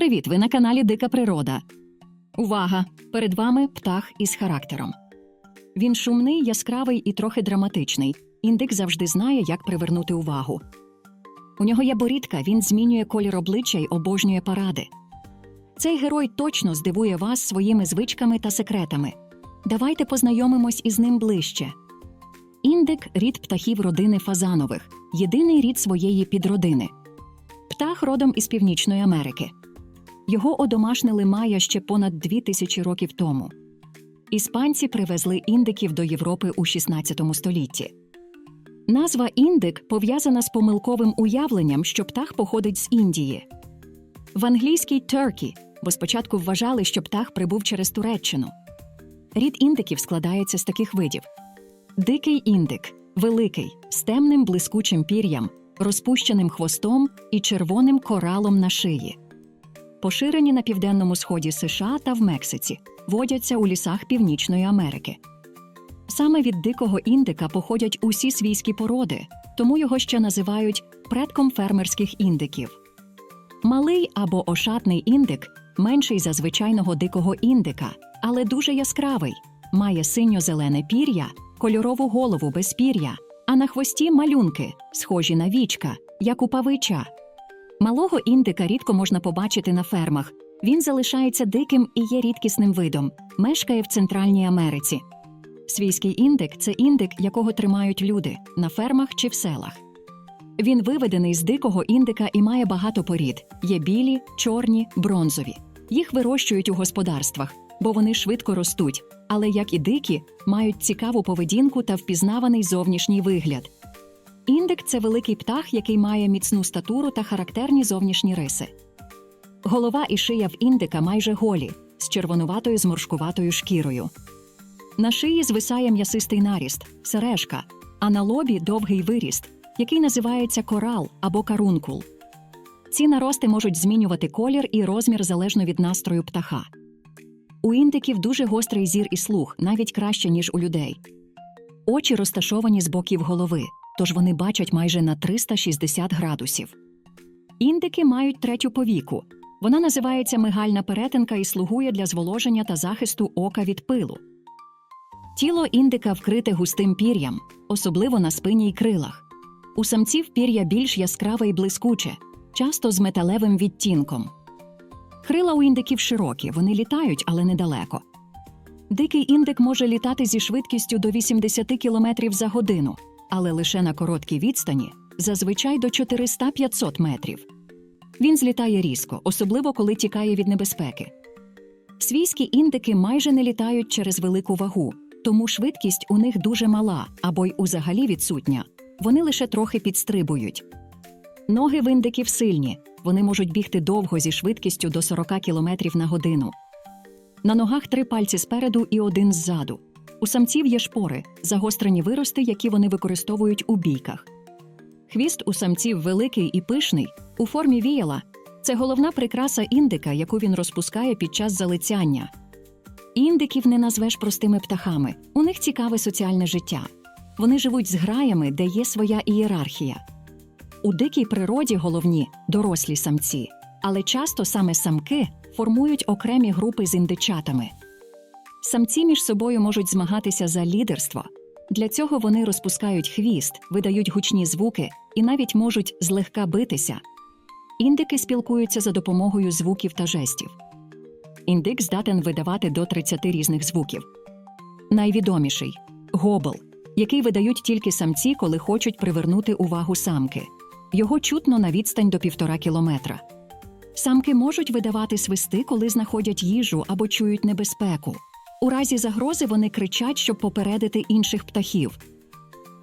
Привіт! Ви на каналі Дика Природа. Увага! Перед вами птах із характером. Він шумний, яскравий і трохи драматичний. Індик завжди знає, як привернути увагу. У нього є борідка, він змінює колір обличчя й обожнює паради. Цей герой точно здивує вас своїми звичками та секретами. Давайте познайомимось із ним ближче. Індик рід птахів родини фазанових, єдиний рід своєї підродини. Птах родом із Північної Америки. Його одомашнили майя ще понад дві тисячі років тому. Іспанці привезли індиків до Європи у 16 столітті. Назва індик пов'язана з помилковим уявленням, що птах походить з Індії. В англійській turkey, бо спочатку вважали, що птах прибув через Туреччину. Рід індиків складається з таких видів: дикий індик, великий, з темним блискучим пір'ям, розпущеним хвостом і червоним коралом на шиї. Поширені на південному сході США та в Мексиці, водяться у лісах Північної Америки. Саме від дикого індика походять усі свійські породи, тому його ще називають предком фермерських індиків. Малий або ошатний індик менший за звичайного дикого індика, але дуже яскравий, має синьо-зелене пір'я, кольорову голову без пір'я, а на хвості малюнки, схожі на вічка, як у павича. Малого індика рідко можна побачити на фермах. Він залишається диким і є рідкісним видом, мешкає в Центральній Америці. Свійський індик це індик, якого тримають люди на фермах чи в селах. Він виведений з дикого індика і має багато порід: є білі, чорні, бронзові. Їх вирощують у господарствах, бо вони швидко ростуть, але, як і дикі, мають цікаву поведінку та впізнаваний зовнішній вигляд. Індик це великий птах, який має міцну статуру та характерні зовнішні риси. Голова і шия в індика майже голі, з червонуватою зморшкуватою шкірою. На шиї звисає м'ясистий наріст, сережка, а на лобі довгий виріст, який називається корал або карункул. Ці нарости можуть змінювати колір і розмір залежно від настрою птаха. У індиків дуже гострий зір і слух, навіть краще, ніж у людей. Очі розташовані з боків голови, тож вони бачать майже на 360 градусів. Індики мають третю повіку. Вона називається мигальна перетинка і слугує для зволоження та захисту ока від пилу. Тіло індика вкрите густим пір'ям, особливо на спині й крилах. У самців пір'я більш яскраве і блискуче, часто з металевим відтінком. Крила у індиків широкі, вони літають, але недалеко. Дикий індик може літати зі швидкістю до 80 км за годину, але лише на короткій відстані, зазвичай до 400-500 метрів. Він злітає різко, особливо коли тікає від небезпеки. Свійські індики майже не літають через велику вагу, тому швидкість у них дуже мала або й узагалі відсутня. Вони лише трохи підстрибують. Ноги в індиків сильні, вони можуть бігти довго зі швидкістю до 40 км на годину. На ногах три пальці спереду і один ззаду. У самців є шпори, загострені вирости, які вони використовують у бійках. Хвіст у самців великий і пишний, у формі віяла. Це головна прикраса індика, яку він розпускає під час залицяння. Індиків не назвеш простими птахами, у них цікаве соціальне життя. Вони живуть з граями, де є своя ієрархія. У дикій природі головні дорослі самці, але часто саме самки формують окремі групи з індичатами. Самці між собою можуть змагатися за лідерство. Для цього вони розпускають хвіст, видають гучні звуки і навіть можуть злегка битися. Індики спілкуються за допомогою звуків та жестів. Індик здатен видавати до 30 різних звуків. Найвідоміший гобл, який видають тільки самці, коли хочуть привернути увагу самки. Його чутно на відстань до півтора кілометра. Самки можуть видавати свисти, коли знаходять їжу або чують небезпеку. У разі загрози вони кричать, щоб попередити інших птахів.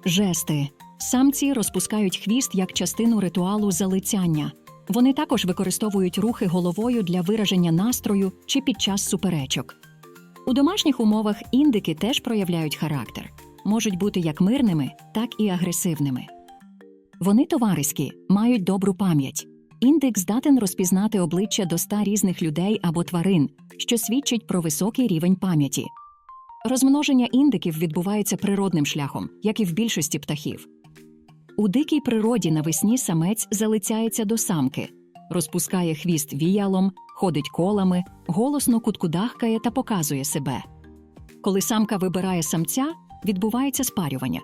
Жести самці розпускають хвіст як частину ритуалу залицяння. Вони також використовують рухи головою для вираження настрою чи під час суперечок. У домашніх умовах індики теж проявляють характер, можуть бути як мирними, так і агресивними. Вони товариські, мають добру пам'ять. Індик здатен розпізнати обличчя до ста різних людей або тварин, що свідчить про високий рівень пам'яті. Розмноження індиків відбувається природним шляхом, як і в більшості птахів. У дикій природі навесні самець залицяється до самки. розпускає хвіст віялом, ходить колами, голосно куткудахкає та показує себе. Коли самка вибирає самця, відбувається спарювання.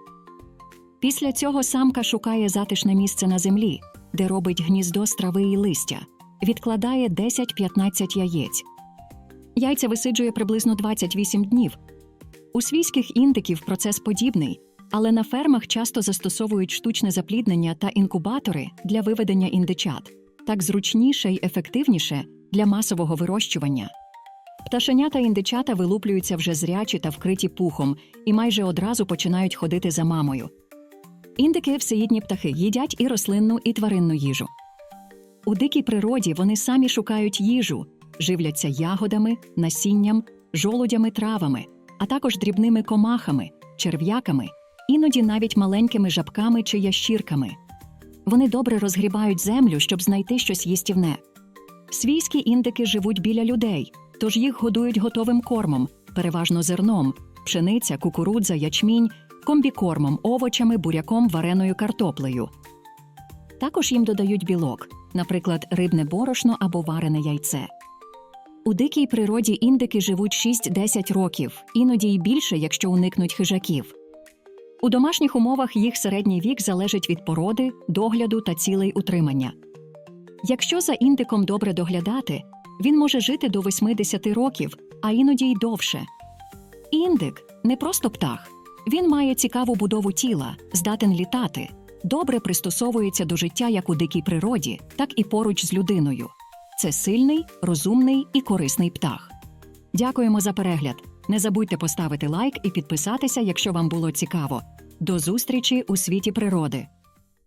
Після цього самка шукає затишне місце на землі, де робить гніздо з трави і листя, відкладає 10-15 яєць. Яйця висиджує приблизно 28 днів. У свійських індиків процес подібний, але на фермах часто застосовують штучне запліднення та інкубатори для виведення індичат, так зручніше й ефективніше для масового вирощування. Пташеня та індичата вилуплюються вже зрячі та вкриті пухом і майже одразу починають ходити за мамою. Індики всеїдні птахи їдять і рослинну, і тваринну їжу. У дикій природі вони самі шукають їжу, живляться ягодами, насінням, жолудями, травами, а також дрібними комахами, черв'яками, іноді навіть маленькими жабками чи ящірками. Вони добре розгрібають землю, щоб знайти щось їстівне. Свійські індики живуть біля людей, тож їх годують готовим кормом, переважно зерном, пшениця, кукурудза, ячмінь, комбікормом, овочами, буряком, вареною картоплею. Також їм додають білок, наприклад, рибне борошно або варене яйце. У дикій природі індики живуть 6-10 років, іноді й більше, якщо уникнуть хижаків. У домашніх умовах їх середній вік залежить від породи, догляду та цілей утримання. Якщо за індиком добре доглядати, він може жити до 80 років, а іноді й довше. Індик не просто птах. Він має цікаву будову тіла, здатен літати, добре пристосовується до життя як у дикій природі, так і поруч з людиною. Це сильний, розумний і корисний птах. Дякуємо за перегляд. Не забудьте поставити лайк і підписатися, якщо вам було цікаво. До зустрічі у світі природи.